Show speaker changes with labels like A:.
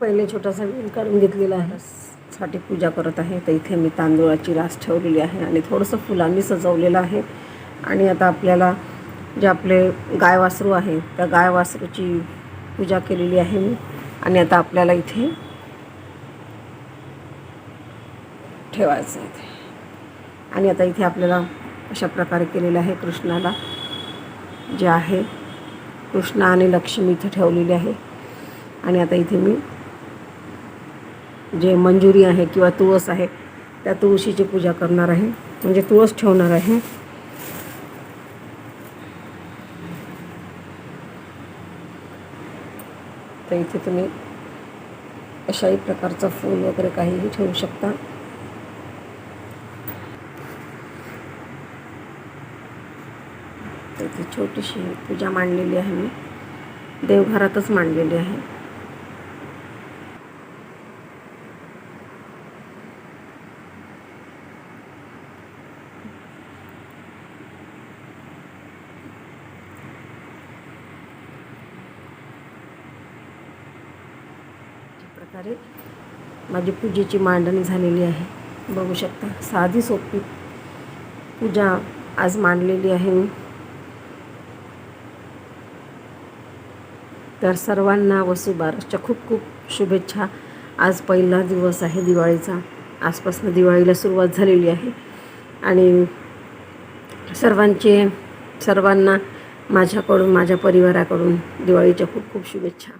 A: पहिले छोटासा वेल काढून घेतलेला आहे. साठी पूजा करत आहे. तर इथे मी तांदूळाची रास ठेवलेली आहे आणि थोडंसं फुलांनी सजवलेलं आहे. आणि आता आपल्याला जे आपले गाय वासरू आहे त्या गाय वासरूची पूजा केलेली आहे मी. आणि आता आपल्याला इथे ठेवायचं आहे. इथे आणि आता इथे आपल्याला अशा प्रकारे केलेलं आहे कृष्णाला जे आहे कृष्णा आणि लक्ष्मी इथे ठेवलेली आहे. आणि आता इथे मी जे मंजुरी आहे किंवा तुळस आहे त्या तुळशीची पूजा करणार आहे. म्हणजे तुळस ठेवणार आहे. तर इथे तुम्ही अशाही प्रकारचं फूल वगैरे काहीही ठेवू शकता. तर इथे छोटीशी पूजा मांडलेली आहे मी. देवघरातच मांडलेली आहे. प्रकारे माझी पूजेची मांडणी झालेली आहे. बघू शकता साधी सोपी पूजा आज मांडलेली आहे मी. तर सर्वांना वसुबारसच्या खूप खूप शुभेच्छा. आज पहिला दिवस आहे दिवाळीचा. आजपासून दिवाळीला सुरुवात झालेली आहे. आणि सर्वांचे सर्वांना माझ्याकडून माझ्या परिवाराकडून दिवाळीच्या खूप खूप शुभेच्छा.